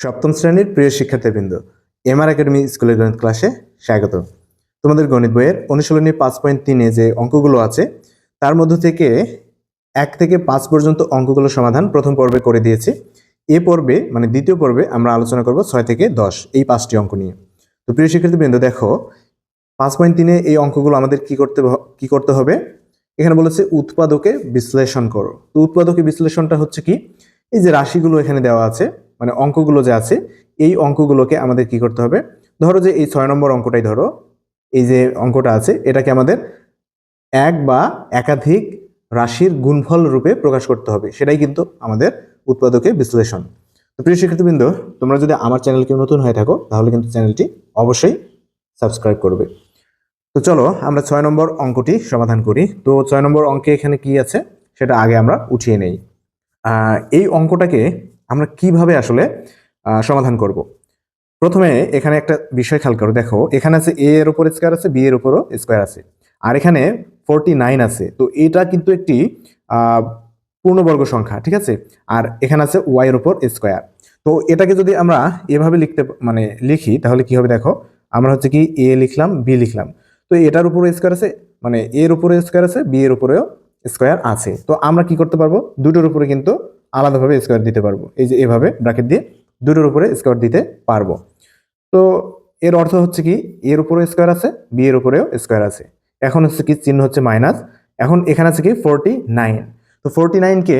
সপ্তম শ্রেণির প্রিয় শিক্ষার্থীবৃন্দ এমআর একাডেমি স্কুলের গণিত ক্লাসে স্বাগত তোমাদের গণিত বইয়ের অনুশীলনী পাঁচ পয়েন্ট তিনে যে অঙ্কগুলো আছে, তার মধ্য থেকে এক থেকে পাঁচ পর্যন্ত অঙ্কগুলো সমাধান প্রথম পর্বে করে দিয়েছি। এ পর্বে মানে দ্বিতীয় পর্বে আমরা আলোচনা করব ছয় থেকে দশ এই পাঁচটি অঙ্ক নিয়ে। তো প্রিয় শিক্ষার্থীবৃন্দ, দেখো, পাঁচ পয়েন্ট তিনে এই অঙ্কগুলো আমাদের কি করতে কি করতে হবে? এখানে বলেছে উৎপাদকে বিশ্লেষণ করো। তো উৎপাদকে বিশ্লেষণটা হচ্ছে কি? এই যে রাশিগুলো এখানে দেওয়া আছে মানে অঙ্কগুলো যে আছে, এই অঙ্কগুলোকে আমাদের কি করতে হবে? ধরো যে এই ছয় নম্বর অঙ্কটাই ধরো, এই যে অঙ্কটা আছে, এটাকে আমাদের এক বা একাধিক রাশির গুণফল রূপে প্রকাশ করতে হবে। সেটাই কিন্তু আমাদের উৎপাদকে বিশ্লেষণ। তো প্রিয় শিক্ষার্থীবৃন্দ, তোমরা যদি আমার চ্যানেলকে নতুন হয়ে থাকো, তাহলে কিন্তু চ্যানেলটি অবশ্যই সাবস্ক্রাইব করবে। তো চলো আমরা ছয় নম্বর অঙ্কটি সমাধান করি। তো ছয় নম্বর অঙ্কে এখানে কি আছে? সেটা আগে আমরা উঠিয়ে নেই। এই অঙ্কটাকে আমরা কীভাবে আসলে সমাধান করব? প্রথমে এখানে একটা বিষয় খেয়াল করো, দেখো, এখানে আছে এ এর উপর স্কোয়ার আছে বি এর উপরও স্কোয়ার আছে। আর এখানে ফোরটি নাইন আছে, তো এটা কিন্তু একটি পূর্ণবর্গ সংখ্যা, ঠিক আছে? আর এখানে আছে ওয়াই এর উপর স্কোয়ার তো এটাকে যদি আমরা এভাবে লিখতে মানে লিখি, তাহলে কি হবে দেখো, আমরা হচ্ছে কি এ লিখলাম বি লিখলাম। তো এটার উপরে স্কোয়ার আছে মানে এর উপরে স্কোয়ার আছে বি এর উপরেও স্কোয়ার আছে। তো আমরা কি করতে পারব? দুটোর উপরে কিন্তু আলাদাভাবে স্কোয়ার দিতে পারব। এই যে এভাবে ব্র্যাকেট দিয়ে দুটোর উপরে স্কোয়ার দিতে পারব। তো এর অর্থ হচ্ছে কি? এর উপরে স্কোয়ার আছে বি এর উপরেও স্কোয়ার আছে। এখন হচ্ছে কি? চিহ্ন হচ্ছে মাইনাস। এখন এখানে আছে কি? ফোরটি নাইন তো ফোরটি নাইনকে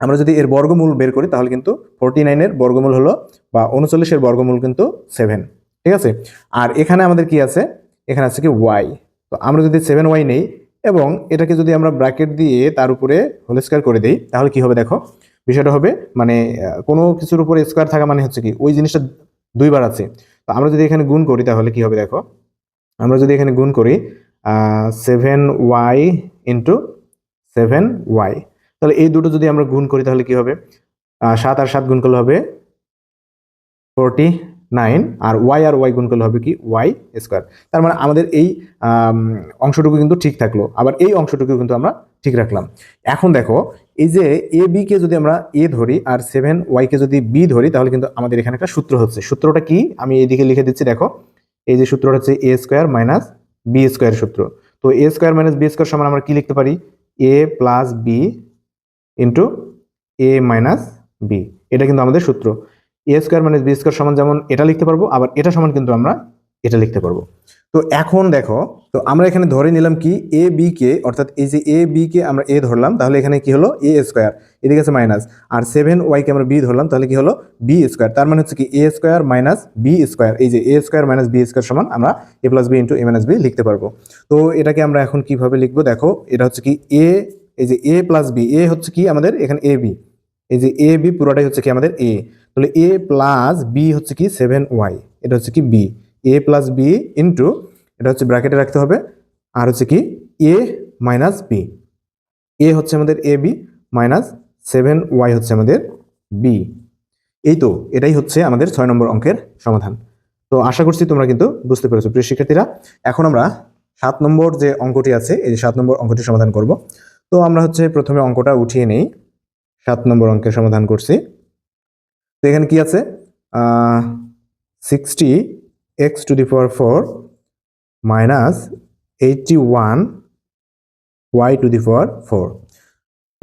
আমরা যদি এর বর্গমূল বের করি, তাহলে কিন্তু ফোরটি নাইনের বর্গমূল হলো বা উনচল্লিশের বর্গমূল কিন্তু সেভেন ঠিক আছে? আর এখানে আমাদের কি আছে? এখানে আছে কি ওয়াই তো আমরা যদি সেভেন ওয়াই নেই এবং এটাকে যদি আমরা ব্র্যাকেট দিয়ে তার উপরে হোল স্কোয়ার করে দিই, তাহলে কি হবে দেখো? বিষয়টা হবে মানে কোনো কিছুর উপরে স্কোয়ার থাকা মানে হচ্ছে কি, ওই জিনিসটা দুইবার আছে। তো আমরা যদি এখানে গুণ করি তাহলে কি হবে দেখো? আমরা যদি এখানে গুণ করি seven Y into seven Y তাহলে এই দুটো যদি আমরা গুণ করি তাহলে কি হবে? সাত আর সাত গুণ করলে হবে ফোরটি নাইন আর ওয়াই আর ওয়াই গুণ করলে হবে কি ওয়াই স্কোয়ার। তার মানে আমাদের এই অংশটুকু কিন্তু ঠিক থাকল। আবার এই অংশটুকু কিন্তু আমরা ঠিক রাখলাম। এখন দেখো, এই যে এ বিকে যদি আমরা এ ধরি আর সেভেন ওয়াইকে যদি বি ধরি, তাহলে কিন্তু আমাদের এখানে একটা সূত্র হচ্ছে। সূত্রটা কি? আমি এইদিকে লিখে দিচ্ছি, দেখো। এই যে সূত্রটা হচ্ছে A square minus B square সূত্র। তো A square minus B square সমান আমরা কি লিখতে পারি? A plus B into A minus B. এটা কিন্তু আমাদের সূত্র। A square minus B square সমান যেমন এটা লিখতে পারব, আবার এটা সমান কিন্তু আমরা এটা লিখতে পারব। তো এখন দেখো, তো আমরা এখানে ধরে নিলাম কি এ বি কে অর্থাৎ এই যে এ বি কে আমরা এ ধরলাম, তাহলে এখানে কি হলো? এ স্কোয়ার এদিকে আছে মাইনাস আর সেভেন ওয়াই কে আমরা বি ধরলাম, তাহলে কি হলো? বি স্কোয়ার তার মানে হচ্ছে কি A square minus B square এই যে A square minus B square সমান আমরা A plus B into A minus B লিখতে পারব। তো এটাকে আমরা এখন কীভাবে লিখব? দেখো, এটা হচ্ছে কি এ এই যে এ প্লাস বি এ হচ্ছে কি আমাদের এখানে এ বি এই যে এ বি পুরোটাই হচ্ছে কি আমাদের এ তাহলে এ প্লাস বি হচ্ছে কি সেভেন ওয়াই এটা হচ্ছে কি B A plus B into এটা হচ্ছে ব্র্যাকেটে রাখতে হবে, আর হচ্ছে কি এ মাইনাস বি এ হচ্ছে আমাদের A B minus seven Y হচ্ছে আমাদের বি এই তো, এটাই হচ্ছে আমাদের ছয় নম্বর অঙ্কের সমাধান। তো আশা করছি তোমরা কিন্তু বুঝতে পেরেছ, প্রিয় শিক্ষার্থীরা। এখন আমরা সাত নম্বর যে অঙ্কটি আছে, এই যে সাত নম্বর অঙ্কটি সমাধান করব। তো আমরা হচ্ছে প্রথমে অঙ্কটা উঠিয়ে নেই। সাত নম্বর অঙ্কের সমাধান করছি। তো এখানে কি আছে? Sixty X to the power four minus eighty one Y to the power four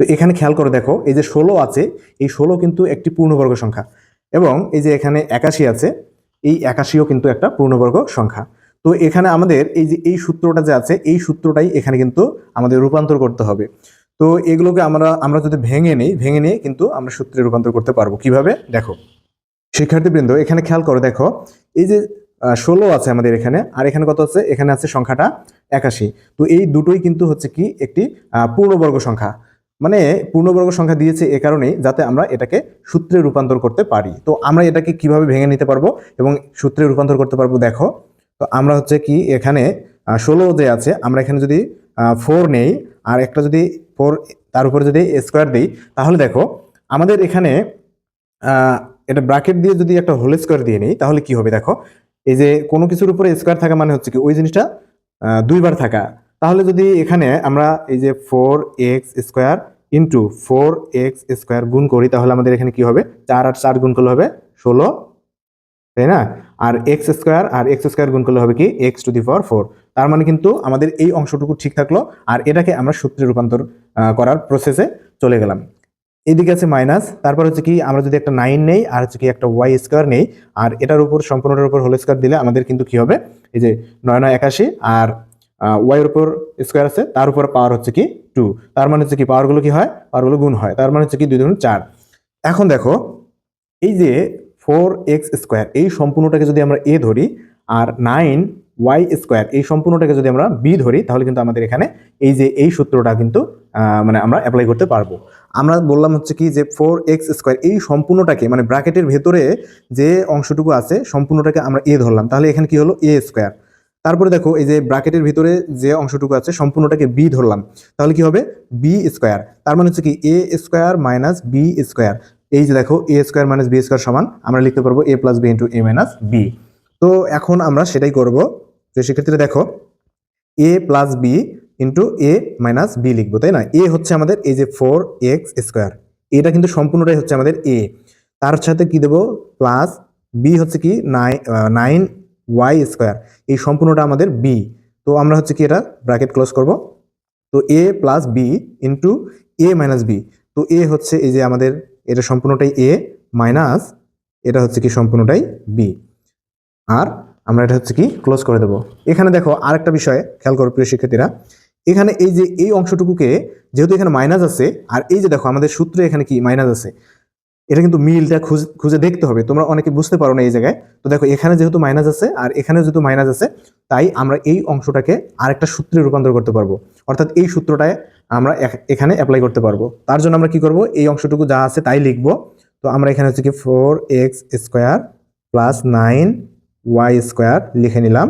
তো এখানে খেয়াল করে দেখো, এই যে ষোলো আছে, এই ষোলো কিন্তু একটি পূর্ণবর্গ সংখ্যা। এবং এই যে এখানে একাশি আছে, এই একাশিও কিন্তু একটা পূর্ণবর্গ সংখ্যা। তো এখানে আমাদের এই যে, এই সূত্রটা যে আছে, এই সূত্রটাই এখানে কিন্তু আমাদের রূপান্তর করতে হবে। তো এগুলোকে আমরা আমরা যদি ভেঙে নিই, ভেঙে নিয়ে কিন্তু আমরা সূত্রে রূপান্তর করতে পারব। কীভাবে? দেখো, শিক্ষার্থীবৃন্দ, এখানে খেয়াল করো, দেখো, এই যে ষোলো আছে আমাদের এখানে, আর এখানে কত আছে? এখানে আছে সংখ্যাটা একাশি। তো এই দুটোই কিন্তু হচ্ছে কি একটি পূর্ণবর্গ সংখ্যা। মানে পূর্ণবর্গ সংখ্যা দিয়েছে এ কারণেই যাতে আমরা এটাকে সূত্রে রূপান্তর করতে পারি। তো আমরা এটাকে কীভাবে ভেঙে নিতে পারব এবং সূত্রে রূপান্তর করতে পারব? দেখো, তো আমরা হচ্ছে কি এখানে ষোলো যে আছে, আমরা এখানে যদি ফোর নেই। আর একটা যদি ফোর তার উপরে যদি স্কোয়ার দিই, তাহলে দেখো, আমাদের এখানে এটা ব্র্যাকেট দিয়ে যদি একটা হোল স্কোয়ার দিয়ে নিই, তাহলে কি হবে দেখো? এই যে কোনো কিছুর উপরে স্কোয়ার থাকা মানে হচ্ছে কি, ওই জিনিসটা দুইবার থাকা। তাহলে যদি এখানে আমরা এই যে four X square into four X square গুণ করি, তাহলে আমাদের এখানে কি হবে? চার আর চার গুণ করলে হবে ষোলো, তাই না? আর এক্স স্কোয়ার আর এক্স স্কোয়ার গুণ করলে হবে কি? X to the power four তার মানে কিন্তু আমাদের এই অংশটুকু ঠিক থাকল, আর এটাকে আমরা সূত্রে রূপান্তর করার প্রসেসে চলে গেলাম। এদিকে আছে মাইনাস তারপর হচ্ছে কি আমরা যদি একটা নাইন নেই, আর হচ্ছে কি একটা ওয়াই স্কোয়ার নেই, আর এটার উপর, সম্পূর্ণটার উপর হোল স্কোয়ার দিলে আমাদের কিন্তু কি হবে? এই যে নয় নয় একাশি, আর ওয়াইয়ের উপর স্কোয়ার আছে, তার উপর পাওয়ার হচ্ছে কি টু তার মানে হচ্ছে কি পাওয়ারগুলো কি হয়? পাওয়ারগুলো গুণ হয়, তার মানে হচ্ছে কি দুই দুগুণ চার। এখন দেখো, এই যে ফোর এক্স স্কোয়ার এই সম্পূর্ণটাকে যদি আমরা এ ধরি, আর নাইন ওয়াই স্কোয়ার এই সম্পূর্ণটাকে যদি আমরা বি ধরি, তাহলে কিন্তু আমাদের এখানে এই যে এই সূত্রটা কিন্তু মানে আমরা অ্যাপ্লাই করতে পারব। আমরা বললাম হচ্ছে কি যে ফোর এক্স স্কোয়ার এই সম্পূর্ণটাকে মানে ব্র্যাকেটের ভেতরে যে অংশটুকু আছে, সম্পূর্ণটাকে আমরা এ ধরলাম। তাহলে এখানে কি হলো? এ স্কোয়ার তারপরে দেখো, এই যে ব্র্যাকেটের ভিতরে যে অংশটুকু আছে, সম্পূর্ণটাকে বি ধরলাম। তাহলে কি হবে? বি স্কোয়ার তার মানে হচ্ছে কি A square minus B square এই যে দেখো A square minus B square সমান, আমরা লিখতে পারব A plus B into A minus B তো এখন আমরা সেটাই করব। তো সেক্ষেত্রে দেখো A plus B into A minus B লিখব, তাই না? এ হচ্ছে আমাদের এই যে ফোর এক্স স্কোয়ার এটা কিন্তু সম্পূর্ণটাই হচ্ছে আমাদের এ তার সাথে কি দেবো? প্লাস বি হচ্ছে কি? নাইন নাইন ওয়াই স্কোয়ার এই সম্পূর্ণটা আমাদের বি তো আমরা হচ্ছে কি এটা ব্র্যাকেট ক্লোজ করব। তো A plus B into A minus B তো এ হচ্ছে এই যে আমাদের এটা সম্পূর্ণটাই এ মাইনাস এটা হচ্ছে কি সম্পূর্ণটাই বি আর আমরা এটা হচ্ছে কি ক্লোজ করে দেবো। এখানে দেখো আরেকটা বিষয় খেয়াল করো প্রিয় শিক্ষার্থীরা। এখানে এই যে এই অংশটুকুকে যেহেতু এখানে মাইনাস আছে, আর এই যে দেখো আমাদের সূত্রে এখানে কি মাইনাস আছে, এটা কিন্তু মিলটা খুঁজে খুঁজে দেখতে হবে। তোমরা অনেকে বুঝতে পারো না এই জায়গায়। তো দেখো এখানে যেহেতু মাইনাস আছে, আর এখানে যেহেতু মাইনাস আছে, তাই আমরা এই অংশটাকে আরেকটা সূত্রে রূপান্তর করতে পারব। অর্থাৎ এই সূত্রটায় আমরা এখানে অ্যাপ্লাই করতে পারব। তার জন্য আমরা কি করব? এই অংশটুকু যা আছে তাই লিখব। তো আমরা এখানে হচ্ছে কি four X square plus nine Y square লিখে নিলাম।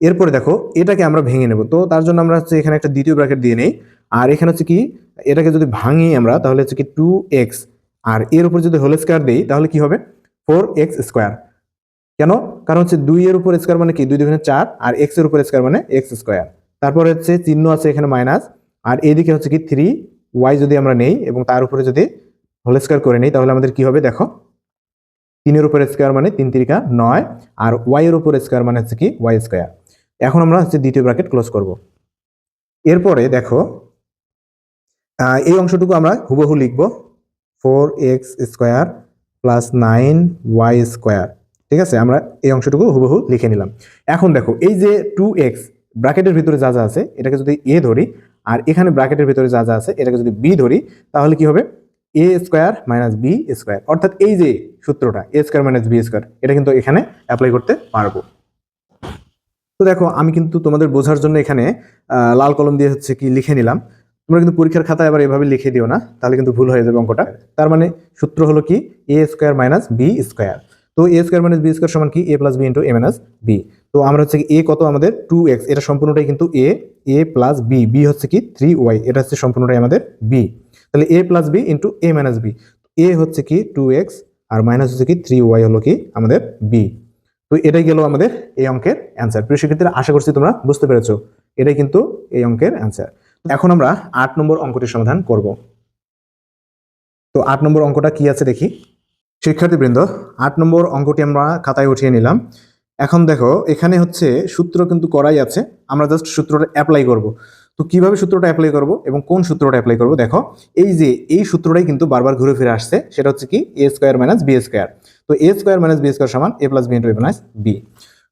এরপরে দেখো, এটাকে আমরা ভেঙে নেব। তো তার জন্য আমরা হচ্ছে এখানে একটা দ্বিতীয় ব্র্যাকেট দিয়ে নেই। আর এখানে হচ্ছে কি, এটাকে যদি ভাঙি আমরা, তাহলে হচ্ছে কি টু এক্স আর এর উপর যদি হোল স্কোয়ার দিই, তাহলে কি হবে? ফোর এক্স স্কোয়ার কেন? কারণ হচ্ছে দুই এর উপর স্কোয়ার মানে কি? দুই দুগুণে চার, আর এক্সের উপর স্কোয়ার মানে এক্স স্কোয়ার তারপরে হচ্ছে চিহ্ন আছে এখানে মাইনাস আর এদিকে হচ্ছে কি থ্রি ওয়াই যদি আমরা নেই এবং তার উপরে যদি হোল স্কোয়ার করে নিই, তাহলে আমাদের কি হবে? দেখো তিনের উপর স্কোয়ার মানে তিন তিরিকা নয়, আর ওয়াই এর উপর স্কোয়ার মানে হচ্ছে কি ওয়াই স্কোয়ার এখন আমরা হচ্ছে দ্বিতীয় ব্র্যাকেট ক্লোজ করব। এরপরে দেখো এই অংশটুকু আমরা হুবহু লিখব four X square plus nine Y square ঠিক আছে? আমরা এই অংশটুকু হুবহু লিখে নিলাম। এখন দেখো, এই যে টু এক্স ব্র্যাকেটের ভিতরে যা যা আছে, এটাকে যদি এ ধরি, আর এখানে ব্র্যাকেটের ভিতরে যা যা আছে, এটাকে যদি বি ধরি, তাহলে কি হবে? A square minus B square অর্থাৎ এই যে সূত্রটা A square minus B square এটা কিন্তু এখানে অ্যাপ্লাই করতে পারব। তো দেখো, আমি কিন্তু তোমাদের বোঝার জন্য এখানে লাল কলম দিয়ে হচ্ছে কি লিখে নিলাম। তোমরা কিন্তু পরীক্ষার খাতায় আবার এভাবে লিখে দিও না, তাহলে কিন্তু ভুল হয়ে যাবে অঙ্কটা। তার মানে সূত্র হলো কি? A square minus B square তো A square minus B square সমান কি? A plus B into A minus B তো আমরা হচ্ছে কি এ কত? আমাদের টু এক্স এটা সম্পূর্ণটাই কিন্তু A A plus B B হচ্ছে কি থ্রি ওয়াই এটা হচ্ছে সম্পূর্ণটাই আমাদের বি তাহলে A plus B into A minus B A হচ্ছে কি টু এক্স আর মাইনাস হচ্ছে কি থ্রি ওয়াই হলো কি আমাদের বি তো এটাই গেল আমাদের এই অঙ্কের অ্যান্সার প্রিয় শিক্ষার্থীরা, আশা করছি তোমরা বুঝতে পেরেছ। এটাই কিন্তু এই অঙ্কের অ্যান্সার এখন আমরা আট নম্বর অঙ্কটির সমাধান করব। তো আট নম্বর অঙ্কটা কি আছে দেখি? শিক্ষার্থীবৃন্দ, আট নম্বর অঙ্কটি আমরা খাতায় উঠিয়ে নিলাম। এখন দেখো, এখানে হচ্ছে সূত্র কিন্তু করাই আছে। আমরা জাস্ট সূত্রটা অ্যাপ্লাই করব। তো কীভাবে সূত্রটা অ্যাপ্লাই করব এবং কোন সূত্রটা অ্যাপ্লাই করব? দেখো, এই যে এই সূত্রটাই কিন্তু বারবার ঘুরে ফিরে আসছে। সেটা হচ্ছে কি A square minus B square তো A square minus B square সমান A plus B into A minus B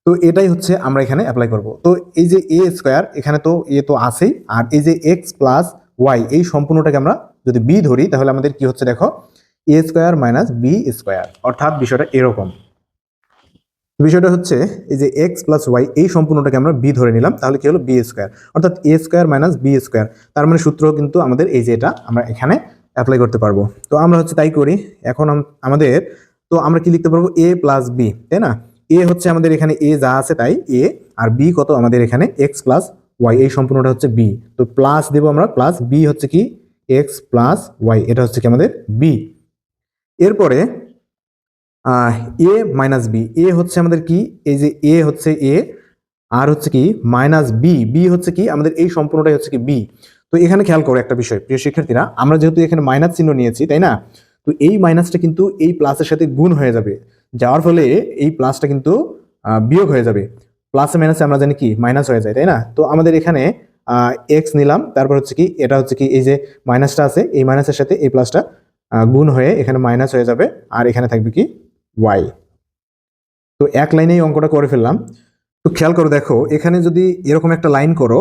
তো এটাই হচ্ছে আমরা এখানে অ্যাপ্লাই করব। তো এই যে এ স্কোয়ার এখানে তো এ তো আছেই। আর এই যে এক্স প্লাস ওয়াই এই সম্পূর্ণটাকে আমরা যদি বি ধরি, তাহলে আমাদের কি হচ্ছে দেখো A square minus B square অর্থাৎ বিষয়টা এরকম। বিষয়টা হচ্ছে এই যে এক্স প্লাস ওয়াই এই সম্পূর্ণটাকে আমরা বি ধরে নিলাম, তাহলে কি হলো? বি স্কোয়ার অর্থাৎ A square minus B square তার মানে সূত্র কিন্তু আমাদের এই যে এটা আমরা এখানে অ্যাপ্লাই করতে পারব। তো আমরা হচ্ছে তাই করি, এখন আমাদের, তো আমরা কি লিখতে পারব? এ প্লাস বি তাই না? এ হচ্ছে আমাদের এখানে এ যা আছে তাই এ আর বি কত? আমাদের এখানে এক্স প্লাস ওয়াই এই সম্পূর্ণটা হচ্ছে বি তো প্লাস দেবো আমরা প্লাস বি হচ্ছে কি? এক্স প্লাস ওয়াই এটা হচ্ছে কি আমাদের বি এরপরে এ মাইনাস বি এ হচ্ছে আমাদের কি? এই যে এ হচ্ছে এ আর হচ্ছে কি মাইনাস বি বি হচ্ছে কি? আমাদের এই সম্পূর্ণটাই হচ্ছে কি বি তো এখানে খেয়াল করো একটা বিষয়, প্রিয় শিক্ষার্থীরা, আমরা যেহেতু এখানে মাইনাস চিহ্ন নিয়েছি, তাই না? তো এই মাইনাসটা কিন্তু এই প্লাসের সাথে গুণ হয়ে যাবে। যাওয়ার ফলে এই প্লাসটা কিন্তু বিয়োগ হয়ে যাবে। প্লাসে মাইনাসে আমরা জানি কি? মাইনাস হয়ে যায়, তাই না? তো আমাদের এখানে এক্স নিলাম, তারপর হচ্ছে কি, এটা হচ্ছে কি, এই যে মাইনাসটা আছে, এই মাইনাসের সাথে এই প্লাসটা গুণ হয়ে এখানে মাইনাস হয়ে যাবে, আর এখানে থাকবে কি? ওয়াই তো এক লাইনেই অঙ্কটা করে ফেললাম। তো খেয়াল করো দেখো, এখানে যদি এরকম একটা লাইন করো,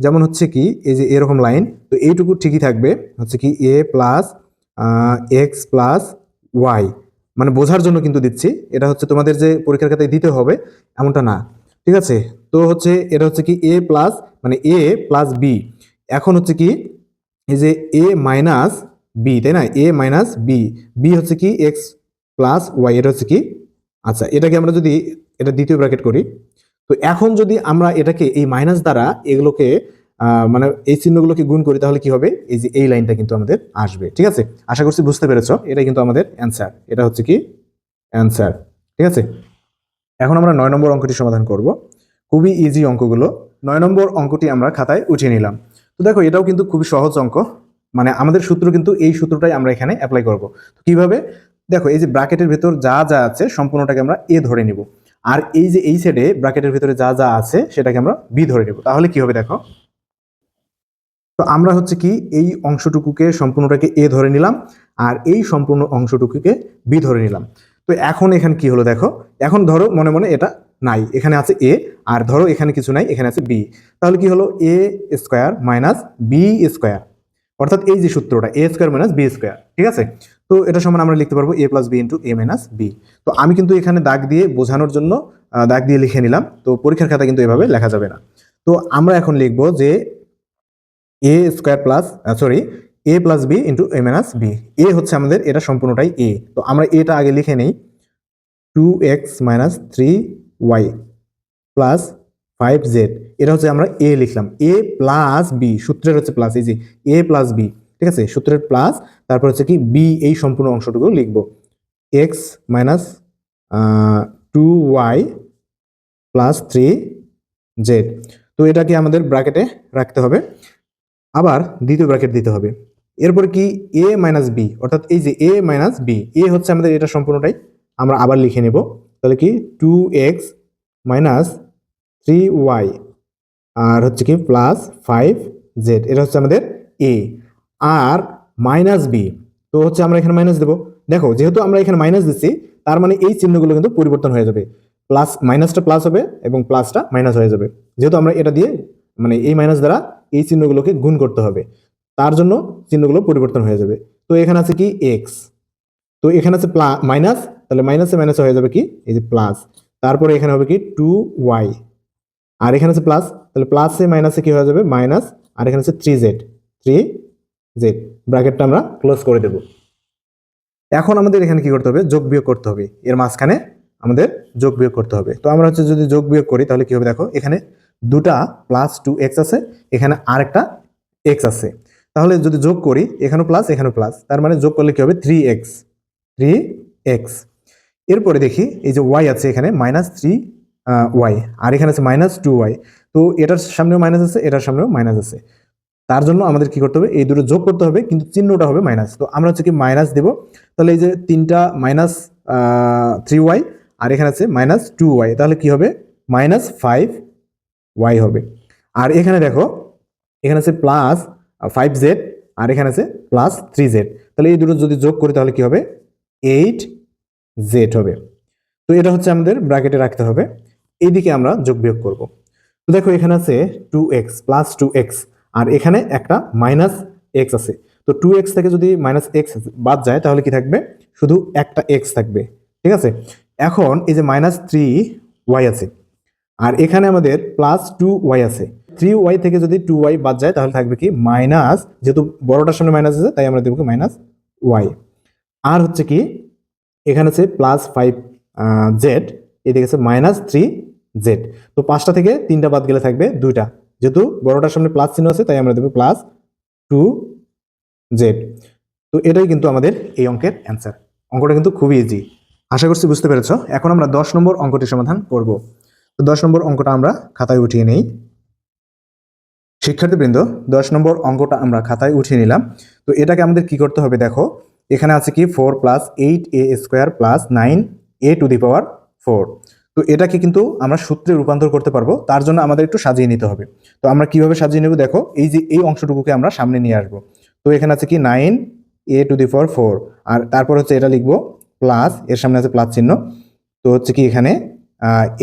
যেমন হচ্ছে কি, এই যে এরকম লাইন, তো এইটুকু ঠিকই থাকবে। হচ্ছে কি A plus X plus Y মানে বোঝার জন্য কিন্তু দিচ্ছি, এটা হচ্ছে তোমাদের যে পরীক্ষার খাতায় দিতে হবে, এমনটা না। ঠিক আছে? তো হচ্ছে, এটা হচ্ছে কি এ প্লাস মানে এ প্লাস বি এখন হচ্ছে কি, এই যে এ মাইনাস বি তাই না? এ মাইনাস বি বি হচ্ছে কি এক্স প্লাস ওয়াই এটা হচ্ছে কি? আচ্ছা এটাকে আমরা যদি এটা দ্বিতীয় ব্র্যাকেট করি, তো এখন যদি আমরা এটাকে এই মাইনাস দ্বারা এগুলোকে মানে এই চিহ্নগুলোকে গুণ করি, তাহলে কি হবে? এই যে এই লাইনটা কিন্তু আমাদের আসবে, ঠিক আছে? আশা করছি বুঝতে পেরেছ এটা কিন্তু আমাদের অ্যান্সার এটা হচ্ছে কি? অ্যান্সার ঠিক আছে? এখন আমরা নয় নম্বর অঙ্কটি সমাধান করব, খুবই ইজি অঙ্কগুলো, নয় নম্বর অঙ্কটি আমরা খাতায় উঠিয়ে নিলাম, তো দেখো এটাও কিন্তু খুবই সহজ অঙ্ক মানে আমাদের সূত্র কিন্তু এই সূত্রটাই আমরা এখানে অ্যাপ্লাই করব, তো কীভাবে? দেখো, এই যে ব্র্যাকেটের ভেতর যা যা আছে সম্পূর্ণটাকে আমরা এ ধরে নিব। আর এই যে এই সাইডে ব্র্যাকেটের ভিতরে যা যা আছে সেটাকে আমরা বি ধরে নেব। তাহলে কি হবে দেখো? তো আমরা হচ্ছে কি এই অংশটুকুকে সম্পূর্ণটাকে এ ধরে নিলাম আর এই সম্পূর্ণ অংশটুকুকে বি ধরে নিলাম। তো এখন এখানে কি হলো দেখো? এখন ধরো মনে মনে এটা নাই। এখানে আছে এ আর ধরো এখানে কিছু নাই, এখানে আছে বি তাহলে কি হলো? A square minus B square অর্থাৎ এই যে সূত্রটা A square minus B square ঠিক আছে? তো এটা সমান আমরা লিখতে পারব A plus B into A minus B তো আমি কিন্তু এখানে দাগ দিয়ে বোঝানোর জন্য দাগ দিয়ে লিখে নিলাম। তো পরীক্ষার খাতা কিন্তু এভাবে লেখা যাবে না। তো আমরা এখন লিখব যে A square plus sorry A plus B into A minus B A হচ্ছে আমাদের, এটা সম্পূর্ণটাই এ তো আমরা এটা আগে লিখে নেই। Two X minus three Y plus five Z এটা হচ্ছে আমরা এ লিখলাম। এ প্লাস বি সূত্রের হচ্ছে প্লাস এই যে এ প্লাস বি ঠিক আছে? সূত্রের প্লাস তারপর হচ্ছে কি বি এই সম্পূর্ণ অংশটুকু লিখব। X minus two Y plus three Z তো এটাকে আমাদের ব্র্যাকেটে রাখতে হবে। আবার দ্বিতীয় ব্র্যাকেট দিতে হবে। এরপর কি এ মাইনাস বি অর্থাৎ এই যে এ মাইনাস বি এ হচ্ছে আমাদের এটা সম্পূর্ণটাই। আমরা আবার লিখে নেব। তাহলে কি two X minus three Y আর হচ্ছে কি প্লাস ফাইভ জেড এটা হচ্ছে আমাদের এ আর মাইনাস বি তো হচ্ছে আমরা এখানে মাইনাস দেবো। দেখো, যেহেতু আমরা এখানে মাইনাস দিচ্ছি, তার মানে এই চিহ্নগুলো কিন্তু পরিবর্তন হয়ে যাবে। প্লাস মাইনাসটা প্লাস হবে এবং প্লাসটা মাইনাস হয়ে যাবে। যেহেতু আমরা এটা দিয়ে মানে এই মাইনাস দ্বারা এই চিহ্নগুলোকে গুণ করতে হবে। তার জন্য চিহ্নগুলো পরিবর্তন হয়ে যাবে। তো এখানে আছে কি? এক্স তো এখানে আছে প্লা মাইনাস তাহলে মাইনাসে মাইনাসে হয়ে যাবে কি? এই যে প্লাস তারপরে এখানে হবে কি? টু ওয়াই আর এখানে আছে প্লাস তাহলে প্লাসে মাইনাসে কি হয়ে যাবে? মাইনাস আর এখানে আছে থ্রি জেড থ্রি জেড ব্র্যাকেটটা আমরা ক্লোজ করে দেব। এখন আমাদের এখানে কি করতে হবে? যোগ বিয়োগ করতে হবে। এর মাঝখানে আমাদের যোগ বিয়োগ করতে হবে। তো আমরা হচ্ছে যদি যোগ বিয়োগ করি, তাহলে কি হবে দেখো, এখানে দুটা প্লাস টু এক্স আছে, এখানে আরেকটা এক্স আছে। তাহলে যদি যোগ করি, এখানেও প্লাস এখানেও প্লাস তার মানে যোগ করলে কি হবে? থ্রি এক্স থ্রি এক্স এরপরে দেখি, এই যে ওয়াই আছে এখানে মাইনাস থ্রি ওয়াই আর এখানে আছে মাইনাস টু ওয়াই তো এটার সামনেও মাইনাস আছে, এটার সামনেও মাইনাস আছে। তার জন্য আমাদের কি করতে হবে? এই দুটো যোগ করতে হবে, কিন্তু চিহ্নটা হবে মাইনাস তো আমরা হচ্ছে কি মাইনাস দেব। তাহলে এই যে তিনটা মাইনাস থ্রি ওয়াই আর এখানে আছে মাইনাস টু ওয়াই তাহলে কি হবে? মাইনাস ফাইভ ওয়াই হবে। আর এখানে দেখো, এখানে আছে প্লাস ফাইভ জেড আর এখানে আছে প্লাস থ্রি জেড তাহলে এই দুটো যদি যোগ করি, তাহলে কি হবে? এইট জেড হবে। তো এটা হচ্ছে আমাদের ব্র্যাকেটে রাখতে হবে। এইদিকে আমরা যোগ বিয়োগ করব। তো দেখো এখানে আছে two X plus two X আর এখানে একটা মাইনাস এক্স আছে। তো টু এক্স থেকে যদি মাইনাস এক্স বাদ যায়, তাহলে কি থাকবে? শুধু একটা এক্স থাকবে, ঠিক আছে? এখন এই যে মাইনাস থ্রি ওয়াই আছে, আর এখানে আমাদের প্লাস টু ওয়াই আছে। থ্রি ওয়াই থেকে যদি টু ওয়াই বাদ যায়, তাহলে থাকবে কি? মাইনাস যেহেতু বড়টার সামনে মাইনাস আছে, তাই আমরা দেবো কি? মাইনাস ওয়াই আর হচ্ছে কি? এখানে আছে প্লাস ফাইভ জেড এদিকে আছে মাইনাস থ্রি জেড তো পাঁচটা থেকে তিনটা বাদ গেলে থাকবে দুইটা। যেহেতু বড়টার সামনে প্লাস চিহ্ন আছে, তাই আমরা দেবো প্লাস টু জেড তো এটাই কিন্তু আমাদের এই অঙ্কের অ্যান্সার অঙ্কটা কিন্তু খুবই ইজি আশা করছি বুঝতে পেরেছ। এখন আমরা দশ নম্বর অঙ্কটি সমাধান করব। তো দশ নম্বর অঙ্কটা আমরা খাতায় উঠিয়ে নেই। শিক্ষার্থীবৃন্দ, দশ নম্বর অঙ্কটা আমরা খাতায় উঠিয়ে নিলাম। তো এটাকে আমাদের কি করতে হবে দেখো, এখানে আছে কি four plus eight A square plus nine A to the power four তো এটাকে কিন্তু আমরা সূত্রে রূপান্তর করতে পারব, তার জন্য আমাদের একটু সাজিয়ে নিতে হবে। তো আমরা কীভাবে সাজিয়ে নেব? দেখো, এই যে এই অংশটুকুকে আমরা সামনে নিয়ে আসব। তো এখানে আছে কি? Nine A to the four four. আর তারপর হচ্ছে এটা লিখব, প্লাস, এর সামনে আছে প্লাস চিহ্ন। তো হচ্ছে কি এখানে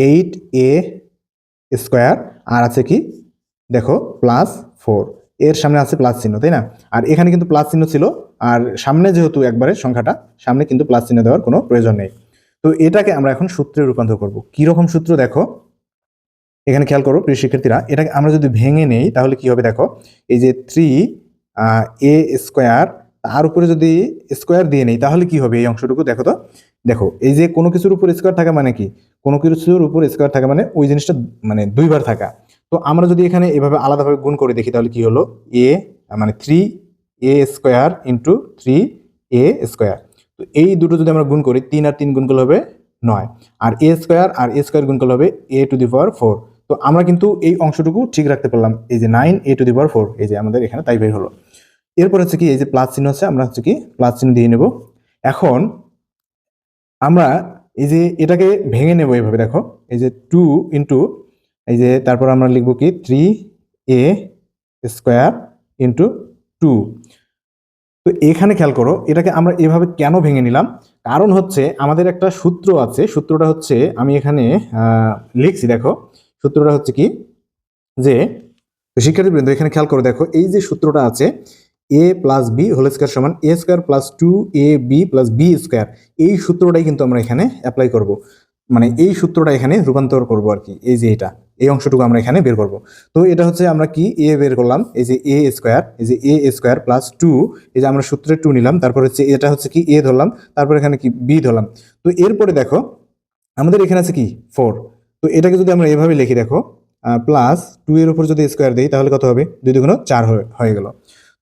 এইট এ স্কোয়ার, আর আছে কি? দেখো, প্লাস ফোর। এর সামনে আছে প্লাস চিহ্ন, তাই না? আর এখানে কিন্তু প্লাস চিহ্ন ছিল, আর সামনে যেহেতু একবারে সংখ্যাটা, সামনে কিন্তু প্লাস চিহ্ন দেওয়ার কোনো প্রয়োজন নেই। তো এটাকে আমরা এখন সূত্রে রূপান্তর করব। রকম সূত্র দেখো? এখানে খেয়াল করো, প্রিয় শিক্ষার্থীরা, এটাকে আমরা যদি ভেঙে নেই, তাহলে কি হবে দেখো? এই যে থ্রি এ স্কোয়ার তার উপরে যদি স্কোয়ার দিয়ে নেই, তাহলে কি হবে এই অংশটুকু? দেখো তো। দেখো, এই যে কোনো কিছুর উপর স্কোয়ার থাকা মানে কি? কোনো কিছুর উপর স্কোয়ার থাকা মানে ওই জিনিসটা মানে দুইবার থাকা। তো আমরা যদি এখানে এভাবে আলাদাভাবে গুণ করে দেখি, তাহলে কি হলো? এ মানে three A square into three A square তো এই দুটো যদি আমরা গুণ করি, তিন আর তিন গুণ করলে হবে নয়। আর এ স্কোয়ার আর এ স্কোয়ার গুণ করলে হবে এ টু দি পাওয়ার ফোর তো আমরা কিন্তু এই অংশটুকু ঠিক রাখতে পারলাম, এই যে nine A to the power four এই যে আমাদের এখানে তাই বের হলো। এরপর হচ্ছে কি, এই যে প্লাস চিহ্ন হচ্ছে আমরা হচ্ছে কি প্লাস চিহ্ন দিয়ে নেব। এখন আমরা এই যে এটাকে ভেঙে নেব এইভাবে, দেখো। এই যে টু ইন্টু এই যে তারপর আমরা লিখব কি three A square into two তো এখানে খেয়াল করো, এটাকে আমরা এভাবে কেন ভেঙে নিলাম? কারণ হচ্ছে আমাদের একটা সূত্র আছে, সূত্রটা হচ্ছে আমি এখানে লিখছি, দেখো। সূত্রটা হচ্ছে কি? যে শিক্ষার্থীবৃন্দ, এখানে খেয়াল করে, দেখো, এই যে সূত্রটা আছে, A plus B whole square সমান A square plus two A B plus B square, এই সূত্রটাই কিন্তু আমরা এখানে অ্যাপ্লাই করব। মানে এই সূত্রটা এখানে রূপান্তর করব আর কি, এই যে এটা, এই অংশটুকু আমরা এখানে বের করব। তো এটা হচ্ছে আমরা কি এ বের করলাম, এই যে এ স্কোয়ার এই যে এ স্কোয়ার প্লাস টু এই যে আমরা সূত্রে টু নিলাম, তারপর হচ্ছে এটা হচ্ছে কি এ ধরলাম, তারপর এখানে কি বি ধরলাম। তো এরপরে দেখো, আমাদের এখানে আছে কি? ফোর তো এটাকে যদি আমরা এভাবে লিখি দেখো প্লাস টু এর উপর যদি স্কোয়ার দিই, তাহলে কত হবে? দুই দুগুণ চার হয়ে- গেল।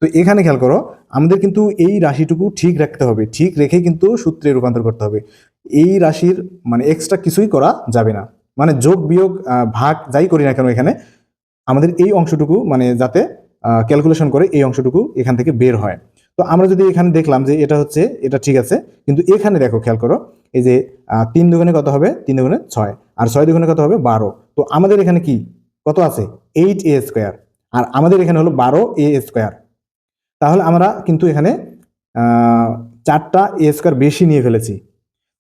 তো এখানে খেয়াল করো, আমাদের কিন্তু এই রাশিটুকু ঠিক রাখতে হবে, ঠিক রেখে কিন্তু সূত্রে রূপান্তর করতে হবে। এই রাশির মানে এক্সট্রা কিছুই করা যাবে না। মানে যোগ, বিয়োগ ভাগ যাই করি না কেন এখানে, আমাদের এই অংশটুকু মানে যাতে ক্যালকুলেশন করে এই অংশটুকু এখান থেকে বের হয়। তো আমরা যদি এখানে দেখলাম যে এটা হচ্ছে, এটা ঠিক আছে, কিন্তু এখানে দেখো, খেয়াল করো, এই যে তিন দুগুণে কত হবে? তিন দুগুণে ছয়। আর ছয় দুগুণে কত হবে? বারো। তো আমাদের এখানে কি? কত আছে? এইট এ স্কোয়ার আর আমাদের এখানে হলো বারো এ স্কোয়ার তাহলে আমরা কিন্তু এখানে চারটা এ স্কোয়ার বেশি নিয়ে ফেলেছি।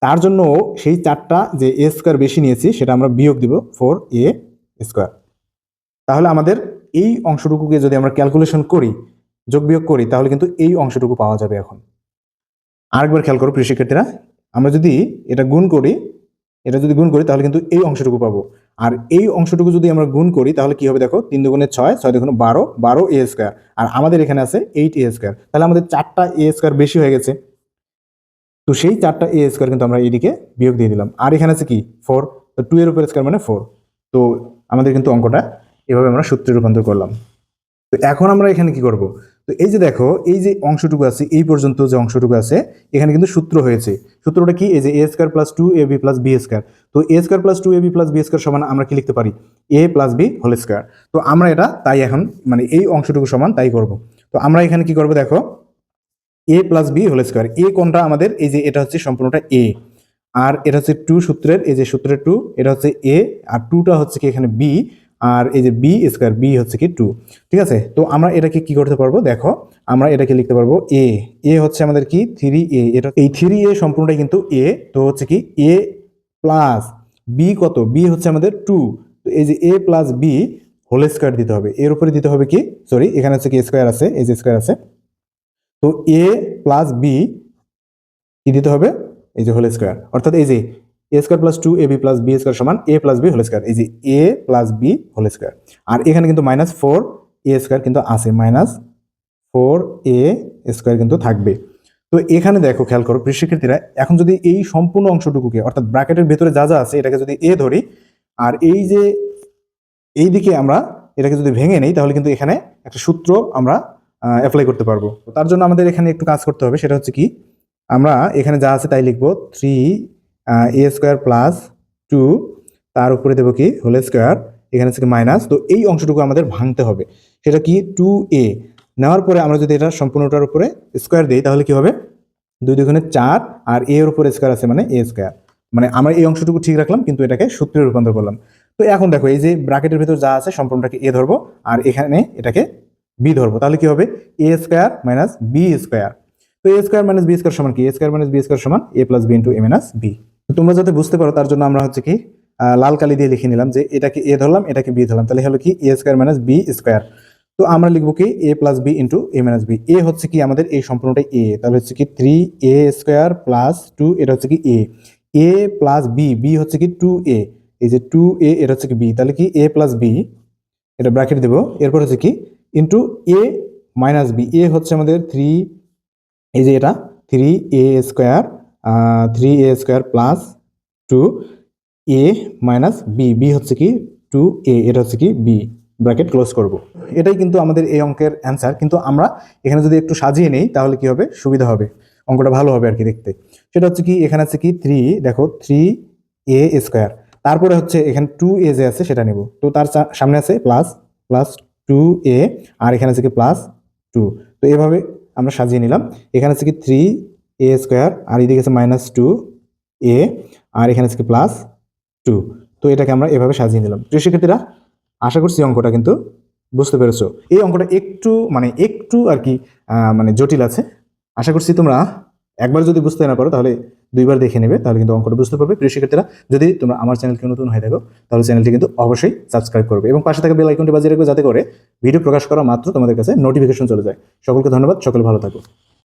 তার জন্য সেই চারটা যে এ স্কোয়ার বেশি নিয়েছি, সেটা আমরা বিয়োগ দিব ফোর এ স্কোয়ার। তাহলে আমাদের এই অংশটুকুকে যদি আমরা ক্যালকুলেশন করি, যোগ বিয়োগ করি, তাহলে কিন্তু এই অংশটুকু পাওয়া যাবে এখন। আরেকবার খেয়াল করো প্রিয় শিক্ষার্থীরা, আমরা যদি এটা গুণ করি, এটা যদি গুণ করি, তাহলে কিন্তু এই অংশটুকু পাবো। আর এই অংশটুকু যদি আমরা গুণ করি, তাহলে কি হবে দেখো, তিন দুগুণে ছয় ছয় দুগুণে বারো বারো এ স্কোয়ার। আর আমাদের এখানে আছে এইট এ স্কোয়ার। তাহলে আমাদের চারটা এ স্কোয়ার বেশি হয়ে গেছে। তো সেই চারটা এ স্কোয়ার কিন্তু আমরা এদিকে বিয়োগ দিয়ে দিলাম। আর এখানে আছে কি? ফোর তো টু এর উপর স্কোয়ার মানে ফোর তো আমাদের কিন্তু অঙ্কটা এভাবে আমরা সূত্রে রূপান্তর করলাম। তো এখন আমরা এখানে কি করব? তো এই যে দেখো, এই যে অংশটুকু আছে, এই পর্যন্ত যে অংশটুকু আছে, এখানে কিন্তু সূত্র হয়েছে। সূত্রটা কি? এই যে A square plus two A B plus B square তো A square plus two A B plus B square সমান আমরা কি লিখতে পারি? A plus B whole square তো আমরা এটা তাই এখন মানে এই অংশটুকু সমান তাই করব। তো আমরা এখানে কি করব দেখো? A plus B whole square A কোনটা আমাদের? এই যে এটা হচ্ছে সম্পূর্ণটা এ আর এটা হচ্ছে টু সূত্রের, এই যে সূত্রের টু এটা হচ্ছে এ আর টুটা হচ্ছে কি এখানে বি আর এই যে বি স্কোয়ার বি হচ্ছে কি টু ঠিক আছে? তো আমরা এটাকে কি করতে পারব? দেখো, আমরা এটাকে লিখতে পারব এ এ হচ্ছে আমাদের কি? থ্রি এ এটা এই থ্রি এ সম্পূর্ণটাই কিন্তু এ তো হচ্ছে কি এ প্লাস বি কত? বি হচ্ছে আমাদের টু তো এই যে A plus B whole square দিতে হবে। এর উপরে দিতে হবে কি? সরি এখানে হচ্ছে কি স্কোয়ার আছে? এই যে স্কোয়ার আছে। তো এ প্লাস বি কি দিতে হবে? এই যে হোল স্কোয়ার অর্থাৎ এই যে A square plus two A B plus B square সমান A plus B whole square এই যে A plus B whole square আর এখানে কিন্তু মাইনাস ফোর এ স্কোয়ার কিন্তু আছে। মাইনাস ফোর এ স্কোয়ার কিন্তু থাকবে। তো এখানে দেখো, খেয়াল করো শিক্ষার্থীরা এখন যদি এই সম্পূর্ণ অংশটুকুকে, অর্থাৎ ব্র্যাকেটের ভেতরে যা যা আছে, এটাকে যদি এ ধরি, আর এই যে এই দিকে আমরা এটাকে যদি ভেঙে নেই, তাহলে কিন্তু এখানে একটা সূত্র আমরা অ্যাপ্লাই করতে পারব। তার জন্য আমাদের এখানে একটু কাজ করতে হবে, সেটা হচ্ছে কি, আমরা এখানে যা আছে তাই লিখব three A square plus two তার উপরে দেবো কি হোল স্কোয়ার এখানে হচ্ছে মাইনাস তো এই অংশটুকু আমাদের ভাঙতে হবে। সেটা কি টু এ নেওয়ার পরে আমরা যদি এটা সম্পূর্ণটার উপরে স্কোয়ার দিই, তাহলে কি হবে? দুই দুগুণে চার, আর এ এর উপরে স্কোয়ার আছে মানে এ স্কোয়ার মানে আমরা এই অংশটুকু ঠিক রাখলাম, কিন্তু এটাকে সূত্রে রূপান্তর করলাম। তো এখন দেখো, এই যে ব্র্যাকেটের ভিতর যা আছে, সম্পূর্ণটাকে এ ধরবো, আর এখানে এটাকে বি ধরবো। তাহলে কি হবে? A square minus B square তো A square minus B square সমান কি? A square minus B square সমান A plus B into A minus B তো তোমরা যাতে বুঝতে পারো, তার জন্য আমরা হচ্ছে কি লাল কালি দিয়ে লিখে নিলাম যে এটাকে এ ধরলাম, এটাকে বি ধরলাম। তাহলে হলো কি A square minus B square তো আমরা লিখব কি A plus B into A minus B A হচ্ছে কি আমাদের এই সম্পূর্ণটা এ তাহলে হচ্ছে কি three A square plus two এটা হচ্ছে কি A A plus B B হচ্ছে কি টু এ এই যে টু এ এটা হচ্ছে কি বি তাহলে কি এ প্লাস বি এটা ব্র্যাকেট দেবো। এরপর হচ্ছে কি into A minus B A হচ্ছে আমাদের থ্রি এই যে এটা three A square three A square plus two A minus B B হচ্ছে কি টু এ এটা হচ্ছে কি বি ব্র্যাকেট ক্লোজ করব। এটাই কিন্তু আমাদের এই অঙ্কের অ্যান্সার কিন্তু আমরা এখানে যদি একটু সাজিয়ে নেই, তাহলে কি হবে? সুবিধা হবে। অঙ্কটা ভালো হবে আর কি দেখতে। সেটা হচ্ছে কি, এখানে আছে কি থ্রি দেখো থ্রি এ স্কোয়ার তারপরে হচ্ছে এখানে টু এ যে আছে, সেটা নেব। তো তার সামনে আছে প্লাস প্লাস টু এ আর এখানে আছে কি প্লাস টু তো এভাবে আমরা সাজিয়ে নিলাম। এখানে আছে কি থ্রি এ স্কোয়ার আর এদিকে আছে মাইনাস টু এ আর এখানে আছে কি প্লাস টু তো এটাকে আমরা এভাবে সাজিয়ে নিলাম। প্রিয় শিক্ষার্থীরা, আশা করছি অঙ্কটা কিন্তু বুঝতে পেরেছ। এই অঙ্কটা একটু মানে একটু আর কি মানে জটিল আছে। আশা করছি তোমরা একবার যদি বুঝতে না পারো, তাহলে দুইবার দেখে নেবে, তাহলে কিন্তু অঙ্কটা বুঝতে পারবে। প্রিয় শিক্ষার্থীরা, যদি তোমরা আমার চ্যানেলকে নতুন হয়ে থাকো, তাহলে চ্যানেলটি কিন্তু অবশ্যই সাবস্ক্রাইব করবে এবং পাশে থাকা বেল আইকনটি বাজিয়ে রাখবে যাতে করে ভিডিও প্রকাশ করা মাত্র তোমাদের কাছে নোটিফিকেশন চলে যায়। সকলকে ধন্যবাদ, সকলে ভালো থাকো।